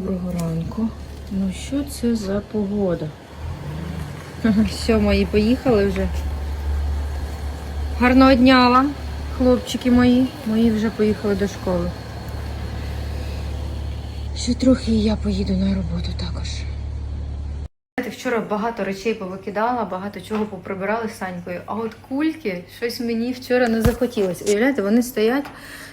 Доброго ранку. Ну що це за погода? Все, мої поїхали вже. Гарного дня вам, хлопчики мої. Мої вже поїхали до школи. Ще трохи і я поїду на роботу також. Вчора багато речей повикидала, багато чого поприбирали з Санькою. А от кульки щось мені вчора не захотілося. Уявляєте, вони стоять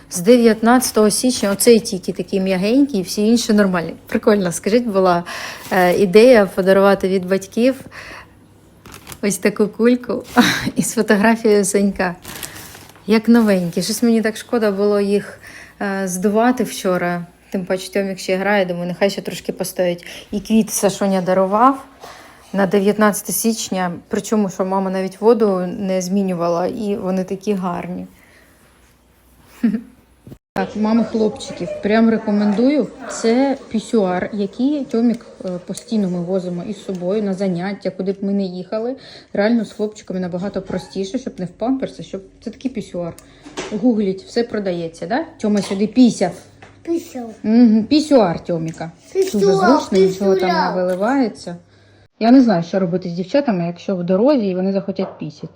з 19 січня. Оцей тільки такий м'ягенький, всі інші нормальні. Прикольно, скажіть, була е, ідея подарувати від батьків ось таку кульку із фотографією Санька. Як новенькі. Щось мені так шкода було їх е, здувати вчора. Тим паче Тьомік ще грає, думаю, нехай ще трошки постоять. І квіт Сашоня дарував на 19 січня, причому, що мама навіть воду не змінювала, і вони такі гарні. Так, мами хлопчиків, прям рекомендую. Це пісюар, який Тьомік е, постійно ми возимо із собою на заняття, куди б ми не їхали. Реально з хлопчиками набагато простіше, щоб не в памперси, щоб це такий пісюар. Гугліть, все продається, да? Тьома сюди пісяв. Пішов. Угу, пісюар Тьоміка. Дуже зручно, нічого там не виливається. Я не знаю, що робити з дівчатами, якщо в дорозі і вони захотять пісяти.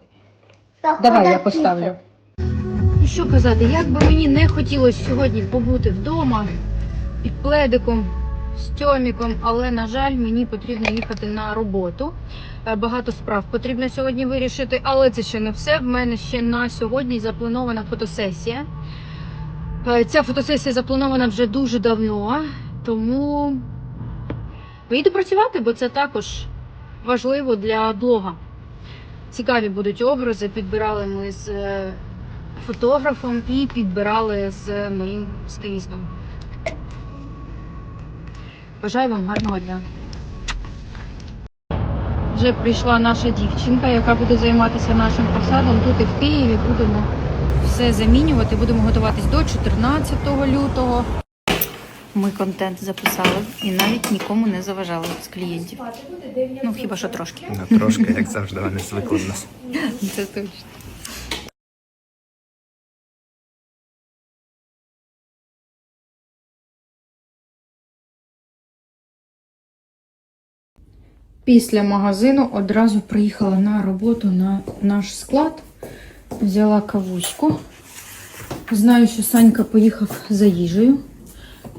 Давай я поставлю. І що казати, як би мені не хотілося сьогодні побути вдома під пледиком з Тьоміком, але, на жаль, мені потрібно їхати на роботу. Е, Багато справ потрібно сьогодні вирішити, але це ще не все. В мене ще на сьогодні запланована фотосесія. Е, Ця фотосесія запланована вже дуже давно, тому поїду працювати, бо це також важливо для блога. Цікаві будуть образи. Підбирали ми з е, фотографом і підбирали з моїм стилістом. Бажаю вам гарного дня. Вже прийшла наша дівчинка, яка буде займатися нашим посадом. Тут і в Києві будемо все замінювати. Будемо готуватись до 14 лютого. Ми контент записали і навіть нікому не заважали з клієнтів. Ну, хіба що трошки. Ну, трошки, як завжди, вони звикли в нас. Це точно. Після магазину одразу приїхала на роботу на наш склад. Взяла кавуську. Знаю, що Санька поїхав за їжею.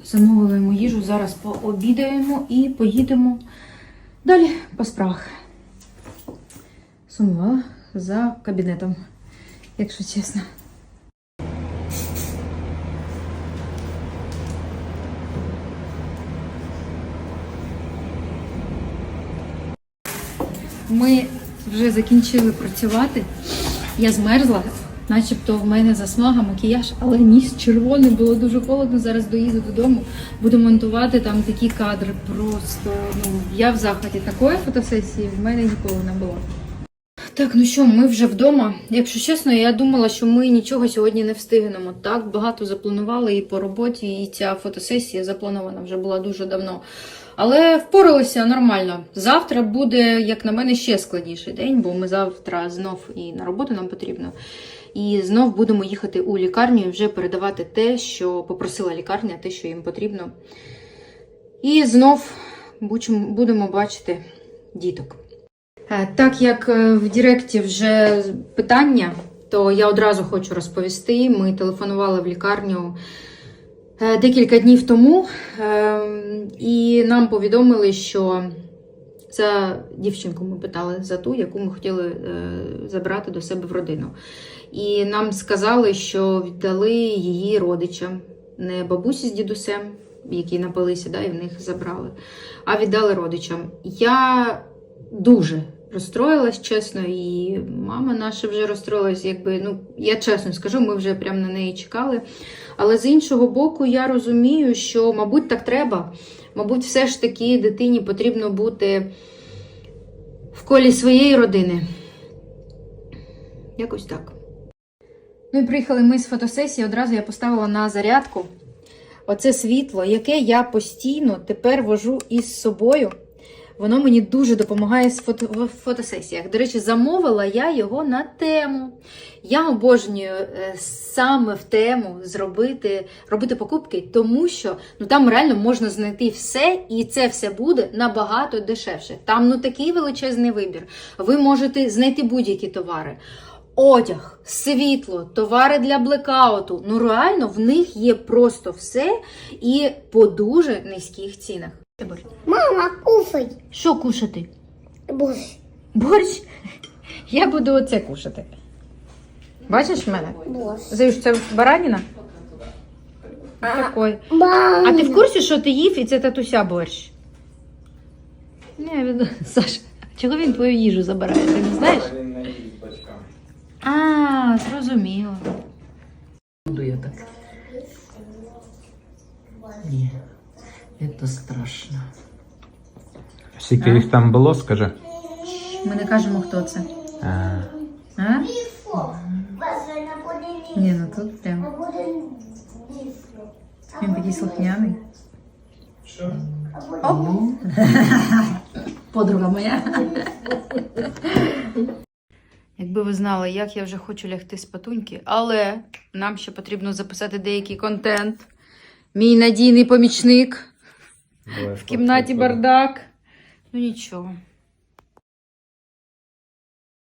Замовили йому їжу. Зараз пообідаємо і поїдемо далі по справах. Сумувала за кабінетом, якщо чесно. Ми вже закінчили працювати. Я змерзла, начебто в мене засмага, макіяж, але ніс червоний, було дуже холодно. Зараз доїду додому. Буду монтувати там такі кадри. Просто ну я в захваті такої фотосесії в мене ніколи не було. Так, ну що, ми вже вдома. Якщо чесно, я думала, що ми нічого сьогодні не встигнемо. Так багато запланували і по роботі, і ця фотосесія запланована вже була дуже давно. Але впоралися нормально. Завтра буде, як на мене, ще складніший день, бо ми завтра знов і на роботу нам потрібно. І знов будемо їхати у лікарню і вже передавати те, що попросила лікарня, те, що їм потрібно. І знов будемо- бачити діток. Е, Так як е, в Директі вже питання, то я одразу хочу розповісти. Ми телефонували в лікарню декілька днів тому, е, і нам повідомили, що за дівчинку ми питали за ту, яку ми хотіли е, забрати до себе в родину. І нам сказали, що віддали її родичам, не бабусі з дідусем, які напилися, да, і в них забрали, а віддали родичам. Я дуже розстроїлась, чесно, і мама наша вже розстроїлась, якби, ну, я чесно скажу, ми вже прямо на неї чекали. Але з іншого боку, я розумію, що, мабуть, так треба. Мабуть, все ж таки дитині потрібно бути в колі своєї родини. Якось так. Ну і приїхали ми з фотосесії. Одразу я поставила на зарядку оце світло, яке я постійно тепер вожу із собою. Воно мені дуже допомагає з фото, в фотосесіях. До речі, замовила я його на тему. Я обожнюю е, саме в тему зробити, робити покупки, тому що ну, там реально можна знайти все, і це все буде набагато дешевше. Там ну такий величезний вибір. Ви можете знайти будь-які товари. Одяг, світло, товари для блекауту. Ну реально в них є просто все і по дуже низьких цінах. Мама, кушай. Що кушати? Борщ. Борщ? Я буду оце кушати. Бачиш в мене? Борщ. Заюш, це бараніна? Такой. А ти в курсі, що ти їв і це татуся борщ? Не, він... Саш, чого він твою їжу забирає? Ти не знаєш? А, зрозуміло. Буду я так. Ні, це страшно. Скільки їх там було, скажи. Ми не кажемо, хто це. А, А? Ні, ну тут прям. Він такий слухняний. Подруга моя. Якби ви знали, як я вже хочу лягти з патуньки, але нам ще потрібно записати деякий контент. Мій надійний помічник в кімнаті бардак. Ну нічого.